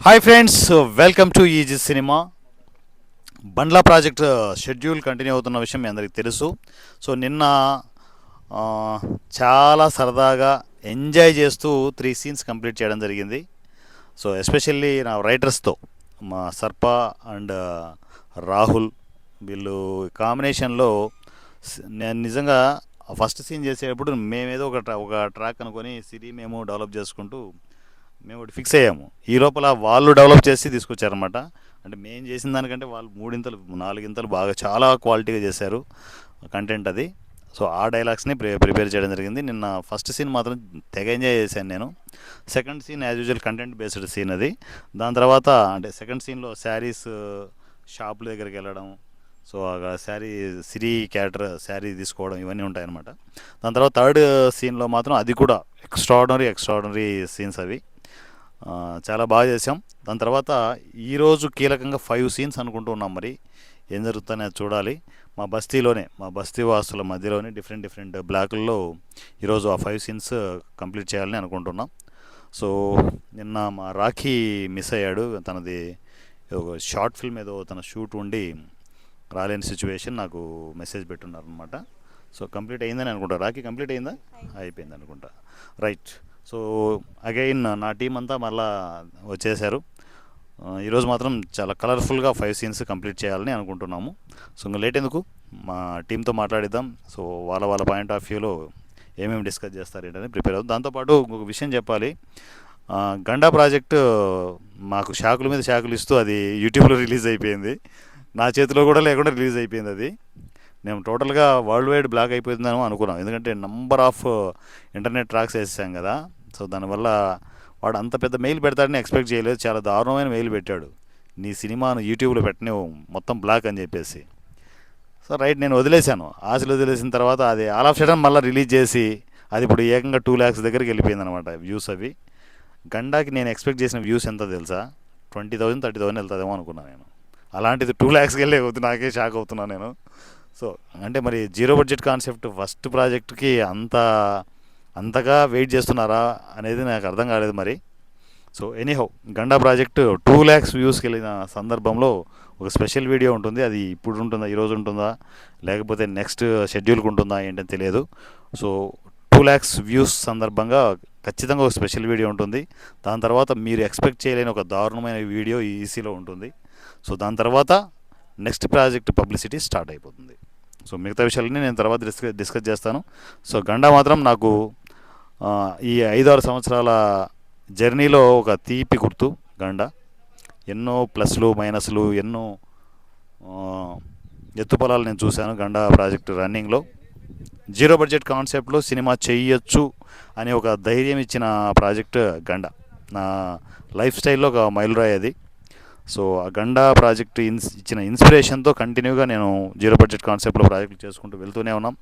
Hi friends welcome to easy cinema బండ్లా project uh, schedule continue అవుతున్న విషయం మీ అందరికీ తెలుసు. సో నిన్న uh, చాలా సరదాగా ఎంజాయ్ చేస్తూ త్రీ సీన్స్ కంప్లీట్ చేయడం జరిగింది. సో ఎస్పెషల్లీ నా రైటర్స్తో మా సర్ప అండ్ uh, రాహుల్ వీళ్ళు కాంబినేషన్లో నేను నిజంగా ఫస్ట్ సీన్ చేసేటప్పుడు మేమేదో ఒక ట్రా ఒక ట్రాక్ అనుకొని సిరి మేము డెవలప్ చేసుకుంటూ మేము ఒకటి ఫిక్స్ అయ్యాము. ఈ లోపల వాళ్ళు డెవలప్ చేసి తీసుకొచ్చారనమాట అంటే మేము చేసిన దానికంటే వాళ్ళు మూడింతలు నాలుగింతలు బాగా చాలా క్వాలిటీగా చేశారు కంటెంట్ అది. సో ఆ డైలాగ్స్ని ప్రి ప్రిపేర్ చేయడం జరిగింది. నిన్న ఫస్ట్ సీన్ మాత్రం తెగ ఎంజాయ్ చేశాను నేను. Second scene as usual content based scene అది. దాని తర్వాత అంటే సెకండ్ సీన్లో శారీస్ షాపుల దగ్గరికి వెళ్ళడం. సో ఆ శారీ సిరి క్యారెక్టర్ శారీ తీసుకోవడం ఇవన్నీ ఉంటాయన్నమాట. దాని తర్వాత థర్డ్ సీన్లో మాత్రం అది కూడా ఎక్స్ట్రాడినరీ ఎక్స్ట్రాడినరీ సీన్స్ అవి. చాలా బాగా చేసాం దాని తర్వాత ఈరోజు కీలకంగా ఫైవ్ సీన్స్ అనుకుంటూ ఉన్నాం మరి. ఏం జరుగుతుందో అది చూడాలి. మా బస్తీలోనే మా బస్తీ వాసుల మధ్యలోనే డిఫరెంట్ డిఫరెంట్ బ్లాకుల్లో ఈరోజు ఆ ఫైవ్ సీన్స్ కంప్లీట్ చేయాలని అనుకుంటున్నాం. సో నిన్న మా రాఖీ మిస్ అయ్యాడు. తనది ఒక షార్ట్ ఫిల్మ్ ఏదో తన షూట్ ఉండి రాలేని సిచ్యువేషన్ నాకు మెసేజ్ పెట్టున్నారు అనమాట సో కంప్లీట్ అయిందని అనుకుంటా. రాఖీ కంప్లీట్ అయిందా. అయిపోయింది అనుకుంటా. రైట్. సో అగైన్ నా టీం అంతా మళ్ళా వచ్చేసారు. ఈరోజు మాత్రం చాలా కలర్ఫుల్గా ఫైవ్ సీన్స్ కంప్లీట్ చేయాలని అనుకుంటున్నాము. సో ఇంకా లేట్ ఎందుకు? మా టీంతో మాట్లాడిద్దాం. సో వాళ్ళ వాళ్ళ పాయింట్ ఆఫ్ వ్యూలో ఏమేమి డిస్కస్ చేస్తారు ఏంటని ప్రిపేర్ అవుతుంది దాంతోపాటు ఇంకొక విషయం చెప్పాలి. గండా ప్రాజెక్ట్ మాకు షాకుల మీద షాకులు ఇస్తూ అది యూట్యూబ్లో రిలీజ్ అయిపోయింది. నా చేతిలో కూడా లేకుండా రిలీజ్ అయిపోయింది అది. మేము టోటల్గా వరల్డ్ వైడ్ బ్లాక్ అయిపోతుందేమో అనుకున్నాం. ఎందుకంటే నంబర్ ఆఫ్ ఇంటర్నెట్ ట్రాక్స్ వేసాం కదా. సో దానివల్ల వాడు అంత పెద్ద మెయిల్ పెడతాడని ఎక్స్పెక్ట్ చేయలేదు. చాలా దారుణమైన మెయిల్ పెట్టాడు. నీ సినిమాను యూట్యూబ్లో పెట్టినవు మొత్తం బ్లాక్ అని చెప్పేసి. సో రైట్ నేను వదిలేశాను. ఆశలు వదిలేసిన తర్వాత అది ఆల్ ఆఫ్ షటన్ మళ్ళీ రిలీజ్ చేసి అది ఇప్పుడు ఏకంగా టూ ల్యాక్స్ దగ్గరికి వెళ్ళిపోయింది అనమాట వ్యూస్ అవి. గండాకి నేను ఎక్స్పెక్ట్ చేసిన వ్యూస్ ఎంత తెలుసా? ట్వంటీ థౌసండ్ థర్టీ థౌసండ్ వెళ్తుందేమో అనుకున్నాను నేను. అలాంటిది టూ ల్యాక్స్కి వెళ్ళే అవుతుంది నాకే షాక్ అవుతున్నాను నేను. సో అంటే మరి జీరో బడ్జెట్ కాన్సెప్ట్ ఫస్ట్ ప్రాజెక్ట్కి అంత అంతగా వెయిట్ చేస్తున్నారా అనేది నాకు అర్థం కాలేదు మరి. So anyhow Ganda project two lakhs వ్యూస్కి వెళ్ళిన సందర్భంలో ఒక స్పెషల్ వీడియో ఉంటుంది. అది ఇప్పుడు ఉంటుందా ఈరోజు ఉంటుందా లేకపోతే నెక్స్ట్ షెడ్యూల్కి ఉంటుందా ఏంటని తెలియదు. సో టూ ల్యాక్స్ వ్యూస్ సందర్భంగా ఖచ్చితంగా ఒక స్పెషల్ వీడియో ఉంటుంది. దాని తర్వాత మీరు ఎక్స్పెక్ట్ చేయలేని ఒక దారుణమైన వీడియో ఈసీలో ఉంటుంది. సో దాని తర్వాత నెక్స్ట్ ప్రాజెక్ట్ పబ్లిసిటీ స్టార్ట్ అయిపోతుంది. సో మిగతా విషయాలన్నీ నేను తర్వాత డిస్కస్ డిస్కస్ చేస్తాను. సో గండా మాత్రం నాకు ఈ ఐదారు సంవత్సరాల జర్నీలో ఒక తీపి గుర్తు గండ. ఎన్నో ప్లస్లు మైనస్లు ఎన్నో ఎత్తుపలాలు నేను చూశాను గండ ప్రాజెక్ట్ రన్నింగ్లో. జీరో బడ్జెట్ కాన్సెప్ట్లో సినిమా చేయొచ్చు అనే ఒక ధైర్యం ఇచ్చిన ప్రాజెక్ట్ గండ. నా లైఫ్ స్టైల్లో ఒక మైలురాయి అది. సో ఆ గండా ప్రాజెక్ట్ ఇన్స్ ఇచ్చిన ఇన్స్పిరేషన్తో కంటిన్యూగా నేను జీరో బడ్జెట్ కాన్సెప్ట్లో ప్రాజెక్టులు చేసుకుంటూ వెళ్తూనే ఉన్నాం.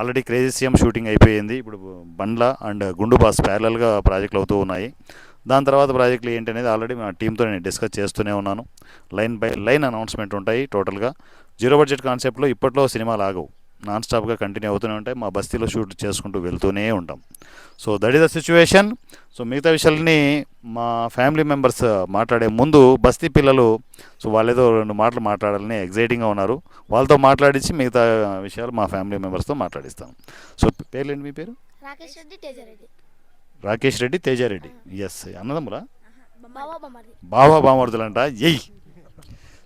ఆల్రెడీ క్రేజీ సీఎం షూటింగ్ అయిపోయింది. ఇప్పుడు బండ్ల అండ్ గుండు బాస్ ప్యారలల్గా ప్రాజెక్టులు అవుతూ ఉన్నాయి. దాని తర్వాత ప్రాజెక్టులు ఏంటి అనేది ఆల్రెడీ మా టీంతో నేను డిస్కస్ చేస్తూనే ఉన్నాను. లైన్ బై లైన్ అనౌన్స్మెంట్ ఉంటాయి టోటల్గా జీరో బడ్జెట్ కాన్సెప్ట్లో ఇప్పట్లో సినిమాలు ఆగవు. నాన్ స్టాప్గా కంటిన్యూ అవుతూనే ఉంటాయి. మా బస్తీలో షూట్ చేసుకుంటూ వెళ్తూనే ఉంటాం. So that is the situation so మిగతా విషయాలని మా ఫ్యామిలీ మెంబర్స్ మాట్లాడే ముందు బస్తీ పిల్లలు సో వాళ్ళేదో రెండు మాటలు మాట్లాడాలని ఎగ్జైటింగ్గా ఉన్నారు. వాళ్ళతో మాట్లాడించి మిగతా విషయాలు మా ఫ్యామిలీ మెంబర్స్తో మాట్లాడిస్తాను సో పేర్లేంటి మీ పేరు? రాకేష్ రెడ్డి తేజారెడ్డి. రాకేష్ రెడ్డి తేజారెడ్డి. ఎస్ అన్నదమ్మురా బాబా బామర్దులంట. ఎయ్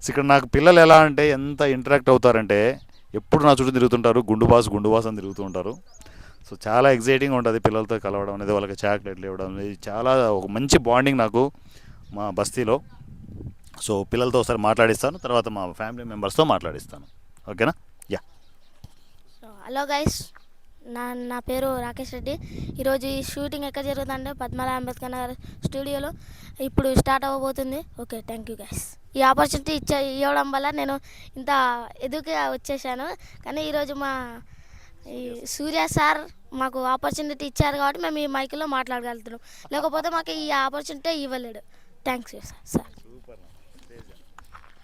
సో ఇక్కడ నాకు పిల్లలు ఎలా అంటే ఎంత ఇంటరాక్ట్ అవుతారంటే ఎప్పుడు నా చుట్టూ తిరుగుతుంటారు గుండు బాస్ గుండు అని తిరుగుతూ ఉంటారు సో చాలా ఎగ్జైటింగ్ ఉంటుంది పిల్లలతో కలవడం అనేది వాళ్ళకి చాక్లెట్లు ఇవ్వడం అనేది. చాలా ఒక మంచి బాండింగ్ నాకు మా బస్తీలో. సో పిల్లలతో ఒకసారి మాట్లాడిస్తాను తర్వాత మా ఫ్యామిలీ మెంబర్స్తో మాట్లాడిస్తాను. ఓకేనా? యా హలో గైస్ నా నా పేరు రాకేష్ రెడ్డి. ఈరోజు ఈ షూటింగ్ ఎక్కడ జరుగుతుందంటే పద్మనాభ అంబేద్కర్ నగర్ స్టూడియోలో. ఇప్పుడు స్టార్ట్ అవ్వబోతుంది. ఓకే థ్యాంక్ యూ గైస్ ఈ ఆపర్చునిటీ ఇచ్చే ఇవ్వడం వల్ల నేను ఇంత ఎదుగు వచ్చేసాను. కానీ ఈరోజు మా ఈ సూర్య సార్ మాకు ఆపర్చునిటీ ఇచ్చారు కాబట్టి మేము ఈ మైక్లో మాట్లాడగలుగుతున్నాం. లేకపోతే మాకు ఈ opportunity ఇవ్వలేడు. Thanks sir sir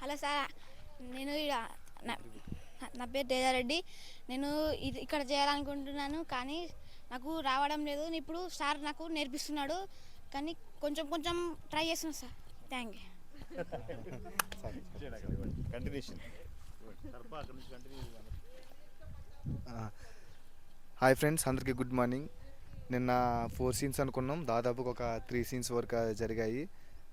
hello sir నేను నా నా పేరు తేజారెడ్డి నేను ఇది ఇక్కడ చేయాలనుకుంటున్నాను కానీ నాకు రావడం లేదు. ఇప్పుడు సార్ నాకు నేర్పిస్తున్నాడు కానీ కొంచెం కొంచెం ట్రై చేస్తున్నాను sir. Thank you continuation. Hi friends అందరికీ గుడ్ మార్నింగ్. నిన్న ఫోర్ సీన్స్ అనుకున్నాం. దాదాపుగా ఒక త్రీ సీన్స్ వరకు జరిగాయి.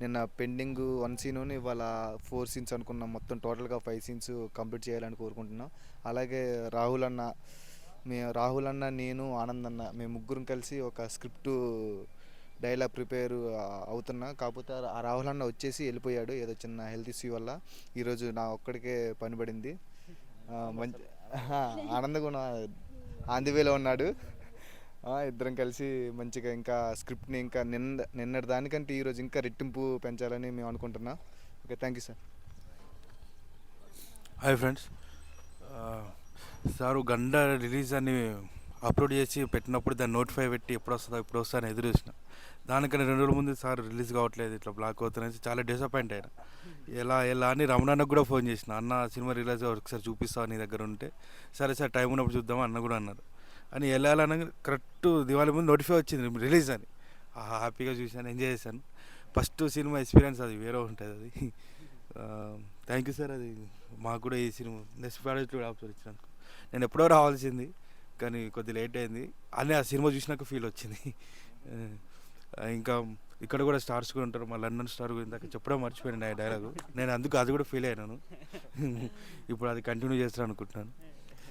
నిన్న పెండింగ్ వన్ సీన్ ఇవాళ ఫోర్ సీన్స్ అనుకున్నాం. మొత్తం టోటల్గా ఫైవ్ సీన్స్ కంప్లీట్ చేయాలని కోరుకుంటున్నాం. అలాగే రాహుల్ అన్న మే రాహుల్ అన్న నేను ఆనంద్ అన్న మేము ముగ్గురం కలిసి ఒక స్క్రిప్ట్ డైలాగ్ ప్రిపేర్ అవుతున్నా. కాకపోతే ఆ రాహుల్ అన్న వచ్చేసి వెళ్ళిపోయాడు ఏదో చిన్న హెల్త్ ఇష్యూ వల్ల. ఈరోజు నా ఒక్కడికే పని పడింది. మంచి ఆనంద్ ఆందివేలో ఉన్నాడు. ఇద్దరం కలిసి మంచిగా ఇంకా స్క్రిప్ట్ని ఇంకా నిన్న నిన్నటి దానికంటే ఈరోజు ఇంకా రెట్టింపు పెంచాలని మేము అనుకుంటున్నాం. Okay thank you sir. Hi friends. Sir Ganda release అని అప్లోడ్ చేసి పెట్టినప్పుడు దాన్ని నోటిఫై పెట్టి ఎప్పుడు వస్తుందో ఎప్పుడు వస్తుందో అని ఎదురు చూసిన. దానికన్నా రెండు రోజుల ముందు సార్ రిలీజ్ కావట్లేదు ఇట్లా బ్లాక్ అవుతుందని చాలా డిసప్పాయింట్ అయినా. ఎలా ఎలా అని రమణన్నకు కూడా ఫోన్ చేసిన. అన్న సినిమా రిలీజ్ ఒకసారి చూపిస్తావు నీ దగ్గర ఉంటే. సరే సార్ టైం ఉన్నప్పుడు చూద్దాం అన్న కూడా అన్నారు. అని వెళ్ళాలని కరెక్ట్ దివాళీ ముందు నోటిఫై వచ్చింది రిలీజ్ అని. హ్యాపీగా చూశాను ఎంజాయ్ చేశాను. ఫస్ట్ సినిమా ఎక్స్పీరియన్స్ అది వేరే ఉంటుంది అది. థ్యాంక్ యూ సార్ అది మాకు కూడా ఈ సినిమా నెక్స్ట్ ప్రాజెక్ట్ కూడా ఆఫర్ ఇచ్చినందుకు. నేను ఎప్పుడో రావాల్సింది. కానీ కొద్ది లేట్ అయింది. అని ఆ సినిమా చూసినాక ఫీల్ వచ్చింది. ఇంకా ఇక్కడ కూడా స్టార్స్ కూడా ఉంటారు. మా లండన్ స్టార్ గురించి ఇందాక చెప్పడం మర్చిపోయాను నా డైలాగ్ నేను అందుకు అది కూడా ఫీల్ అయినాను ఇప్పుడు అది కంటిన్యూ చేస్తాను అనుకుంటున్నాను.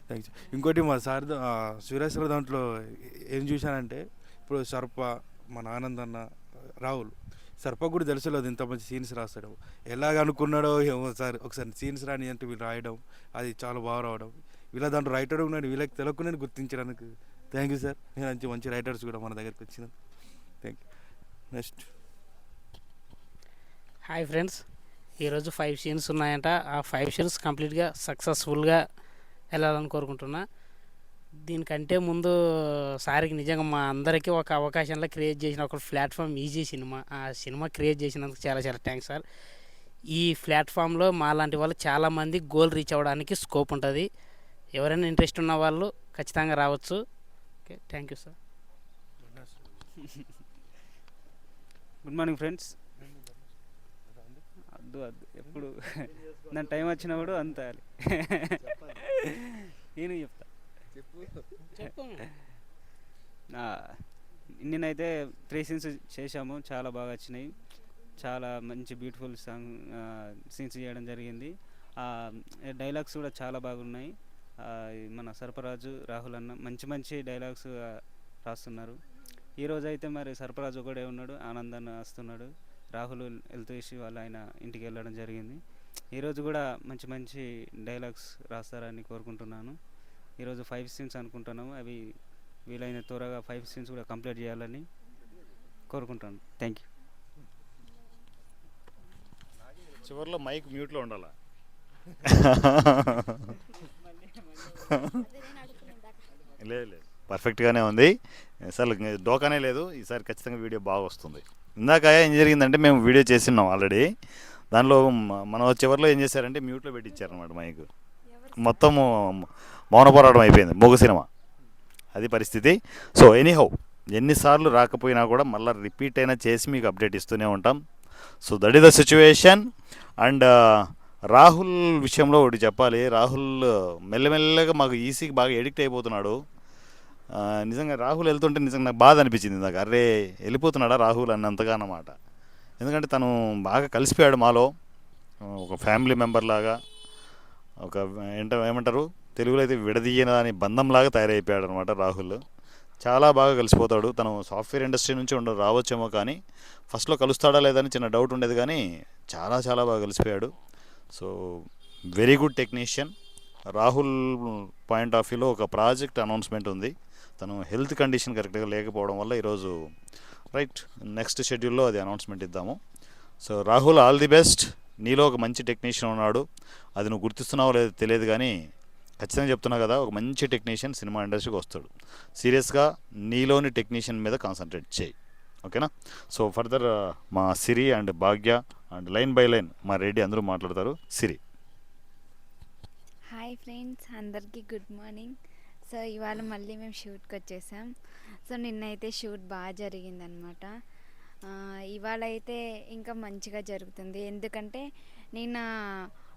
థ్యాంక్స్ ఇంకోటి మా సార్ దా- దాంట్లో ఏం చూశానంటే ఇప్పుడు సర్ప మన ఆనంద్ అన్న రాహుల్ సర్ప కూడా తెలుసులేదు ఇంత మంచి సీన్స్ రాస్తాడు. ఎలాగ అనుకున్నాడో ఏమో సార్ ఒకసారి సీన్స్ రాని అంటే వీళ్ళు రాయడం అది చాలా బాగా రావడం. వీళ్ళ దాంట్లో రైటర్ ఉన్నాడు వీళ్ళకి తెలియకుండా గుర్తించడానికి. థ్యాంక్ యూ సార్ నేను మంచి మంచి రైటర్స్ కూడా మన దగ్గరికి వచ్చిన thank you next hi friends ఈరోజు ఫైవ్ సీన్స్ ఉన్నాయంట. ఆ ఫైవ్ సీన్స్ కంప్లీట్గా సక్సెస్ఫుల్గా వెళ్ళాలని కోరుకుంటున్నా. దీనికంటే ముందు సారికి నిజంగా మా అందరికీ ఒక అవకాశంలో క్రియేట్ చేసిన ఒక ప్లాట్ఫామ్ ఈజీ సినిమా ఆ సినిమా క్రియేట్ చేసినందుకు చాలా చాలా థ్యాంక్స్ సార్ ఈ ప్లాట్ఫామ్లో మా లాంటి వాళ్ళు చాలామంది గోల్ రీచ్ అవ్వడానికి స్కోప్ ఉంటుంది. ఎవరైనా ఇంట్రెస్ట్ ఉన్న వాళ్ళు ఖచ్చితంగా రావచ్చు. Okay thank you sir. Good morning friends అద్దు అద్దు. ఎప్పుడు? దాని టైం వచ్చినప్పుడు అంతాలి నేను చెప్తా. నిన్నైతే త్రీ సీన్స్ చేశాము. చాలా బాగా వచ్చినాయి. చాలా మంచి బ్యూటిఫుల్ సాంగ్ సీన్స్ చేయడం జరిగింది. డైలాగ్స్ కూడా చాలా బాగున్నాయి. మన సర్పరాజు రాహుల్ అన్న మంచి మంచి డైలాగ్స్ రాస్తున్నారు. ఈరోజు అయితే మరి సర్పరాజు ఒకడే ఉన్నాడు ఆనంద్ అన్న వస్తున్నాడు. రాహుల్ హెల్త్ ఇష్యూ వల్ల ఆయన ఇంటికి వెళ్ళడం జరిగింది. ఈరోజు కూడా మంచి మంచి డైలాగ్స్ రాస్తారని కోరుకుంటున్నాను. ఈరోజు ఫైవ్ సీన్స్ అనుకుంటున్నాము. అవి వీలైన త్వరగా ఫైవ్ సీన్స్ కూడా కంప్లీట్ చేయాలని కోరుకుంటాను థ్యాంక్ యూ చివరిలో మైక్ మ్యూట్లో ఉండాలా? లేదు లేదు పర్ఫెక్ట్గానే ఉంది అసలు డోకానే లేదు. ఈసారి ఖచ్చితంగా వీడియో బాగా వస్తుంది. ఇందాక ఏం జరిగిందంటే మేము వీడియో చేసిన్నాం ఆల్రెడీ. దానిలో మనం చివరిలో ఏం చేశారంటే మ్యూట్లో పెట్టించారనమాట మైక్. మొత్తము మౌన పోరాటం అయిపోయింది. మొగ సినిమా. అది పరిస్థితి. సో ఎనీహౌ ఎన్నిసార్లు రాకపోయినా కూడా మళ్ళీ రిపీట్ అయినా చేసి మీకు అప్డేట్ ఇస్తూనే ఉంటాం. So that is the situation. And Rahul విషయంలో ఒకటి చెప్పాలి. రాహుల్ మెల్లమెల్లగా మాకు ఈసీకి బాగా ఎడిక్ట్ అయిపోతున్నాడు. నిజంగా రాహుల్ వెళ్తుంటే నిజంగా నాకు బాధ అనిపించింది నాకు అరే వెళ్ళిపోతున్నాడా రాహుల్ అన్నంతగా అన్నమాట. ఎందుకంటే తను బాగా కలిసిపోయాడు మాలో. ఒక ఫ్యామిలీ మెంబర్ లాగా ఒక ఏంట ఏమంటారు? తెలుగులో అయితే విడదీయని బంధంలాగా తయారైపోయాడు అనమాట రాహుల్. చాలా బాగా కలిసిపోతాడు. తను సాఫ్ట్వేర్ ఇండస్ట్రీ నుంచి ఉండ రావచ్చేమో కానీ ఫస్ట్లో కలుస్తాడా లేదని చిన్న డౌట్ ఉండేది కానీ చాలా చాలా బాగా కలిసిపోయాడు. So very good technician Rahul point of వ్యూలో ఒక ప్రాజెక్ట్ అనౌన్స్మెంట్ ఉంది. తను హెల్త్ కండిషన్ కరెక్ట్గా లేకపోవడం వల్ల ఈరోజు రైట్ నెక్స్ట్ షెడ్యూల్లో అది అనౌన్స్మెంట్ ఇద్దాము. So Rahul all the best. నీలో ఒక మంచి టెక్నీషియన్ ఉన్నాడు. అది నువ్వు గుర్తిస్తున్నావో లేదో తెలియదు కానీ ఖచ్చితంగా చెప్తున్నా కదా ఒక మంచి టెక్నీషియన్ సినిమా ఇండస్ట్రీకి వస్తాడు. సీరియస్గా నీలోని టెక్నీషియన్ మీద కాన్సన్ట్రేట్ చేయి. ఓకేనా? సో ఫర్దర్ మా Siri and Bhagya and line by line మా రెడ్డి అందరూ మాట్లాడతారు. సిరి. హాయ్ ఫ్రెండ్స్ అందరికీ గుడ్ మార్నింగ్. సో ఇవాళ మళ్ళీ మేము షూట్కి వచ్చేసాం. సో నిన్నైతే షూట్ బాగా జరిగిందనమాట ఇవాళ అయితే ఇంకా మంచిగా జరుగుతుంది. ఎందుకంటే నిన్న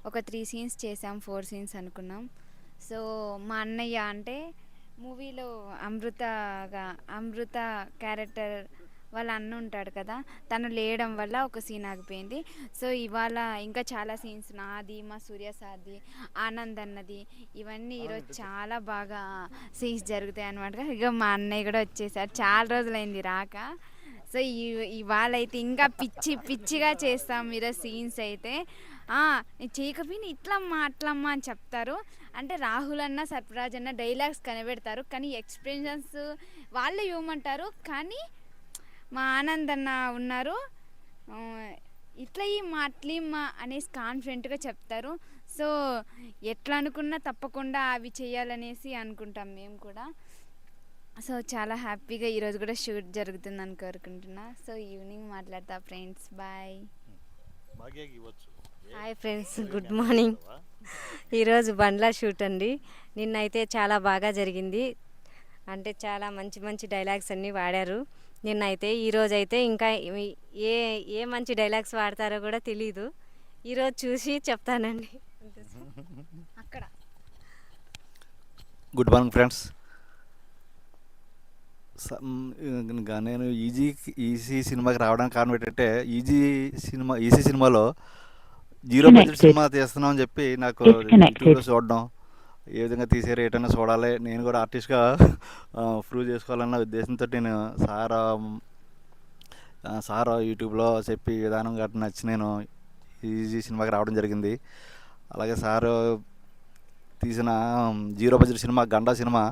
ఒక త్రీ సీన్స్ చేసాం ఫోర్ సీన్స్ అనుకున్నాం. సో మా అన్నయ్య అంటే మూవీలో అమృతగా అమృత క్యారెక్టర్ వాళ్ళ అన్న ఉంటాడు కదా తను లేయడం వల్ల ఒక సీన్ ఆగిపోయింది. సో ఇవాళ ఇంకా చాలా సీన్స్ నాది మా సూర్య సార్ది ఆనంద్ అన్నది ఇవన్నీ ఈరోజు చాలా బాగా సీన్స్ జరుగుతాయి అనమాట ఇక మా అన్నయ్య కూడా వచ్చేసాడు. చాలా రోజులైంది రాక. సో ఈ- ఇవాళ అయితే ఇంకా పిచ్చి పిచ్చిగా చేస్తాం ఈరోజు సీన్స్ అయితే. "ఆ, నేను చేయకపోయినా ఇట్లమ్మా అట్లమ్మా అని చెప్తారు. అంటే రాహుల్ అన్న సర్ఫరాజ్ అన్న డైలాగ్స్ కనిపెడతారు. కానీ ఎక్స్ప్రెషన్స్ వాళ్ళే ఇవ్వమంటారు. కానీ మా ఆనంద్ అన్న ఉన్నారు ఇట్లా ఈ మా అట్లా మా అనేసి కాన్ఫిడెంట్గా చెప్తారు. సో ఎట్లా అనుకున్నా తప్పకుండా అవి చేయాలనేసి అనుకుంటాం మేము కూడా. సో చాలా హ్యాపీగా ఈరోజు కూడా షూట్ జరుగుతుందని కోరుకుంటున్నా. సో ఈవినింగ్ మాట్లాడతా friends. Bye. Hi friends good morning. ఈరోజు బండ్లా షూట్ అండి. నిన్నైతే చాలా బాగా జరిగింది. అంటే చాలా మంచి మంచి డైలాగ్స్ అన్నీ వాడారు. నిన్నైతే ఈరోజు అయితే ఇంకా ఏ ఏ మంచి డైలాగ్స్ వాడతారో కూడా తెలీదు. ఈరోజు చూసి చెప్తానండి. అక్కడ. Good morning friends. ఇంకా నేను ఈజీ ఈజీ సినిమాకి రావడానికి కారణం ఏంటంటే ఈజీ సినిమా ఈజీ సినిమాలో జీరో బడ్జెట్ సినిమా తీస్తున్నాం అని చెప్పి నాకు యూట్యూబ్లో చూడడం ఏ విధంగా తీసారు ఏటైనా చూడాలి. నేను కూడా ఆర్టిస్ట్గా ప్రూవ్ చేసుకోవాలన్న ఉద్దేశంతో నేను సార్ సార్ యూట్యూబ్లో చెప్పి విధానం గట్రా నచ్చి నేను ఈజీ సినిమాకి రావడం జరిగింది. అలాగే సార్ తీసిన zero budget cinema Ganda cinema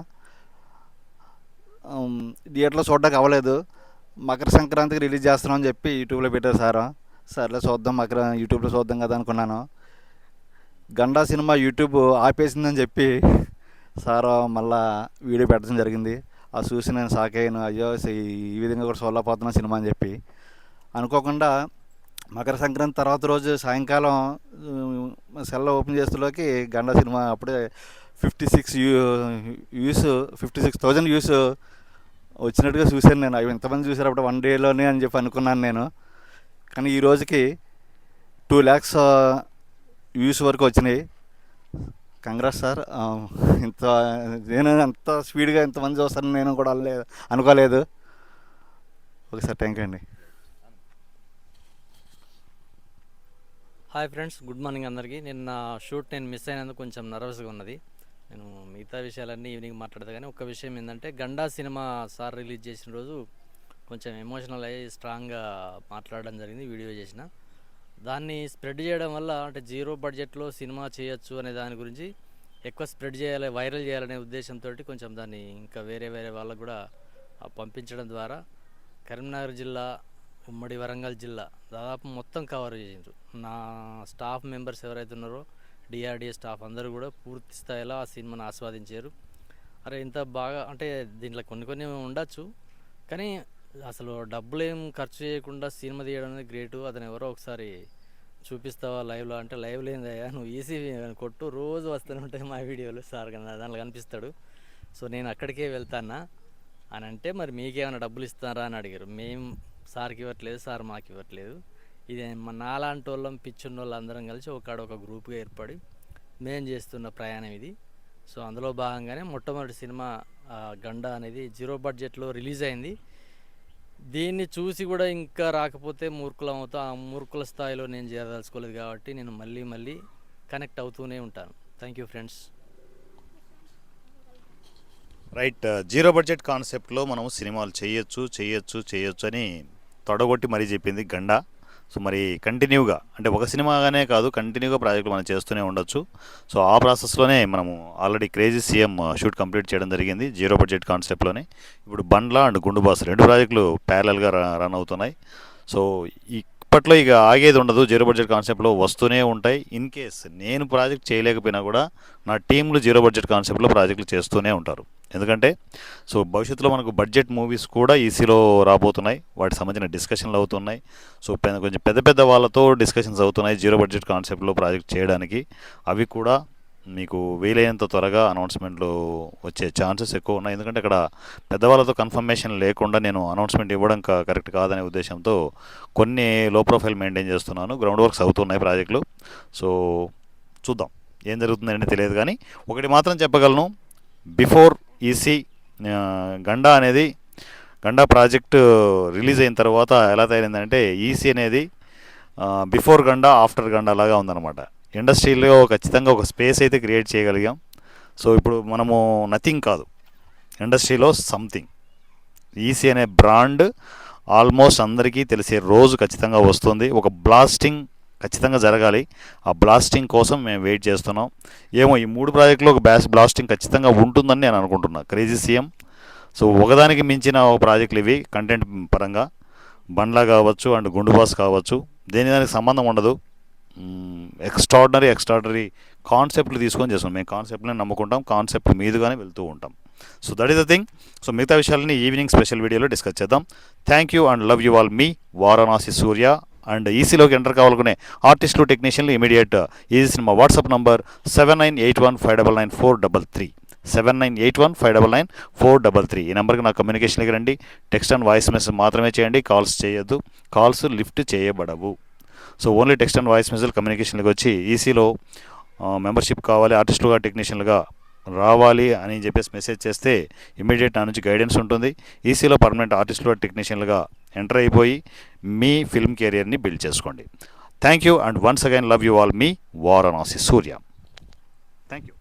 థియేటర్లో చూడడానికి అవ్వలేదు. మకర సంక్రాంతికి రిలీజ్ చేస్తున్నామని చెప్పి యూట్యూబ్లో పెట్టారు సార్. సర్లే చూద్దాం మకర యూట్యూబ్లో చూద్దాం కదా అనుకున్నాను. గండా సినిమా యూట్యూబ్ ఆపేసిందని చెప్పి సార్ మళ్ళా వీడియో పెట్టడం జరిగింది. అది చూసి నేను షాక్ అయ్యాను. అయ్యో ఈ విధంగా కూడా చూడలేకపోతున్నా సినిమా అని చెప్పి. అనుకోకుండా మకర సంక్రాంతి తర్వాత రోజు సాయంకాలం సెల్ ఓపెన్ చేసేలోకి గండా సినిమా అప్పుడే fifty six views fifty six thousand views వచ్చినట్టుగా చూశాను నేను. అవి ఎంతమంది చూశారు అప్పుడు వన్ డేలోనే అని చెప్పి అనుకున్నాను నేను. కానీ ఈ రోజుకి టూ ల్యాక్స్ వ్యూస్ వరకు వచ్చినాయి. కంగ్రాస్ సార్ ఇంత నేను అంత స్పీడ్గా ఇంతమంది చూస్తానని నేను కూడా అనుకోలేదు. ఓకే సార్ థ్యాంక్ యూ అండి. హాయ్ ఫ్రెండ్స్ గుడ్ మార్నింగ్ అందరికీ. నిన్న షూట్ నేను మిస్ అయినందుకు కొంచెం నర్వస్గా ఉన్నది. నేను మిగతా విషయాలన్నీ ఈవినింగ్ మాట్లాడతా కానీ ఒక విషయం ఏంటంటే గండా సినిమా సార్ రిలీజ్ చేసిన రోజు కొంచెం ఎమోషనల్ అయ్యి స్ట్రాంగ్గా మాట్లాడడం జరిగింది వీడియో చేసిన. దాన్ని స్ప్రెడ్ చేయడం వల్ల అంటే జీరో బడ్జెట్లో సినిమా చేయొచ్చు అనే దాని గురించి ఎక్కువ స్ప్రెడ్ చేయాలి వైరల్ చేయాలనే ఉద్దేశంతో కొంచెం దాన్ని ఇంకా వేరే వేరే వాళ్ళకు కూడా పంపించడం ద్వారా కరీంనగర్ జిల్లా ఉమ్మడి వరంగల్ జిల్లా దాదాపు మొత్తం కవర్ చేసిండ్రు. నా స్టాఫ్ మెంబర్స్ ఎవరైతే ఉన్నారో డిఆర్డిఏ స్టాఫ్ అందరూ కూడా పూర్తి స్థాయిలో ఆ సినిమాను ఆస్వాదించారు. అరే ఇంత బాగా అంటే దీంట్లో కొన్ని కొన్ని ఉండొచ్చు కానీ అసలు డబ్బులు ఏం ఖర్చు చేయకుండా సినిమా తీయడం అనేది గ్రేటు అతను ఎవరో ఒకసారి చూపిస్తావా లైవ్లో అంటే లైవ్ లేదయ్యా నువ్వు ఈసీ కొట్టు రోజు వస్తూనే ఉంటాయి మా వీడియోలు. సార్ కన్నా దాంట్లో కనిపిస్తాడు. సో నేను అక్కడికే వెళ్తానా? అని అంటే మరి మీకేమైనా డబ్బులు ఇస్తారా అని అడిగారు. మేము సార్కి ఇవ్వట్లేదు సార్ మాకు ఇవ్వట్లేదు. ఇది మా నాలాంటి వాళ్ళం పిచ్చున్న వాళ్ళు అందరం కలిసి ఒక ఒక గ్రూప్గా ఏర్పడి మేము చేస్తున్న ప్రయాణం ఇది. సో అందులో భాగంగానే మొట్టమొదటి సినిమా గండ అనేది జీరో బడ్జెట్లో రిలీజ్ అయింది. దీన్ని చూసి కూడా ఇంకా రాకపోతే మూర్ఖులం అవుతా ఆ మూర్ఖుల స్థాయిలో నేను చేరదలుచుకోలేదు కాబట్టి నేను మళ్ళీ మళ్ళీ కనెక్ట్ అవుతూనే ఉంటాను. Thank you friends right zero budget కాన్సెప్ట్లో మనం సినిమాలు చేయొచ్చు చేయొచ్చు చేయొచ్చు అని తొడగొట్టి మరీ చెప్పింది గండ. సో మరి కంటిన్యూగా అంటే ఒక సినిమాగానే కాదు కంటిన్యూగా ప్రాజెక్టులు మనం చేస్తూనే ఉండొచ్చు. సో ఆ ప్రాసెస్లోనే మనము already crazy CM shoot complete చేయడం జరిగింది జీరో బడ్జెట్ కాన్సెప్ట్లోనే ఇప్పుడు బండ్ల అండ్ గుండు బాస్ రెండు ప్రాజెక్టులు ప్యారలల్గా రన్ అవుతున్నాయి. సో ఈ ఇప్పట్లో ఇక ఆగేది ఉండదు. జీరో బడ్జెట్ కాన్సెప్ట్లో వస్తూనే ఉంటాయి. ఇన్ కేస్ నేను ప్రాజెక్ట్ చేయలేకపోయినా కూడా నా టీంలు జీరో బడ్జెట్ కాన్సెప్ట్లో ప్రాజెక్టులు చేస్తూనే ఉంటారు. ఎందుకంటే సో భవిష్యత్తులో మనకు బడ్జెట్ మూవీస్ కూడా ఈసీలో రాబోతున్నాయి. వాటికి సంబంధించిన డిస్కషన్లు అవుతున్నాయి. సో కొంచెం పెద్ద పెద్ద వాళ్ళతో డిస్కషన్స్ అవుతున్నాయి జీరో బడ్జెట్ కాన్సెప్ట్లో ప్రాజెక్ట్ చేయడానికి. అవి కూడా మీకు వీలైనంత త్వరగా అనౌన్స్మెంట్లు వచ్చే ఛాన్సెస్ ఎక్కువ ఉన్నాయి. ఎందుకంటే అక్కడ పెద్దవాళ్ళతో కన్ఫర్మేషన్ లేకుండా నేను అనౌన్స్మెంట్ ఇవ్వడం కరెక్ట్ కాదనే ఉద్దేశంతో కొన్ని లో ప్రొఫైల్ మెయింటైన్ చేస్తున్నాను. గ్రౌండ్ వర్క్స్ అవుతున్నాయి ప్రాజెక్టులు. సో చూద్దాం. ఏం జరుగుతుందని తెలియదు కానీ ఒకటి మాత్రం చెప్పగలను. బిఫోర్ ఈసీ గండా అనేది గండా ప్రాజెక్ట్ రిలీజ్ అయిన తర్వాత ఎలా తయారైందంటే ఈసీ అనేది బిఫోర్ గండా ఆఫ్టర్ గండా లాగా ఉందన్నమాట. ఇండస్ట్రీలో ఖచ్చితంగా ఒక స్పేస్ అయితే క్రియేట్ చేయగలిగాం. సో ఇప్పుడు మనము నథింగ్ కాదు. ఇండస్ట్రీలో సంథింగ్. ఈసీ అనే బ్రాండ్ ఆల్మోస్ట్ అందరికీ తెలిసే రోజు ఖచ్చితంగా వస్తుంది. ఒక బ్లాస్టింగ్ ఖచ్చితంగా జరగాలి. ఆ బ్లాస్టింగ్ కోసం మేము వెయిట్ చేస్తున్నాం. ఏమో ఈ మూడు ప్రాజెక్టులో ఒక బ్యాస్ బ్లాస్టింగ్ ఖచ్చితంగా ఉంటుందని నేను అనుకుంటున్నా. Crazy CM. సో ఒకదానికి మించిన ఒక ప్రాజెక్టులు ఇవి కంటెంట్ పరంగా. బండ్లా కావచ్చు అండ్ గుండు బాస్ కావచ్చు. దేని దానికి సంబంధం ఉండదు. ఎక్స్ట్రాడినరీ ఎక్స్ట్రాడినరీ కాన్సెప్ట్లు తీసుకొని చేస్తాం మేము కాన్సెప్ట్ని నమ్ముకుంటాం కాన్సెప్ట్ మీదుగానే వెళ్తూ ఉంటాం. So that is the thing so మిగతా విషయాలని ఈవినింగ్ స్పెషల్ వీడియోలో డిస్కస్ చేద్దాం. Thank you and love you all me Varanasi Surya and ఈసీలోకి ఎంటర్ కావాలనుకునే ఆర్టిస్టులు టెక్నీషియన్లు immediate easy cinema WhatsApp number seven nine eight one five double nine four double three seven nine eight one five double nine four double three ఈ నెంబర్కి నా కమ్యూనికేషన్కి రండి. Text and voice message మాత్రమే చేయండి. Calls చేయొద్దు. Calls lift చేయబడవు. So only text and voice message కమ్యూనికేషన్కి వచ్చి ఈసీలో మెంబర్షిప్ కావాలి ఆర్టిస్టులుగా టెక్నీషియన్లుగా రావాలి అని చెప్పేసి మెసేజ్ చేస్తే ఇమీడియట్ నా నుంచి గైడెన్స్ ఉంటుంది. ఈసీలో పర్మనెంట్ ఆర్టిస్టులుగా టెక్నీషియన్లుగా ఎంటర్ అయిపోయి మీ ఫిల్మ్ కెరియర్ని బిల్డ్ చేసుకోండి. Thank you and once again love you all me Varanasi Surya. Thank you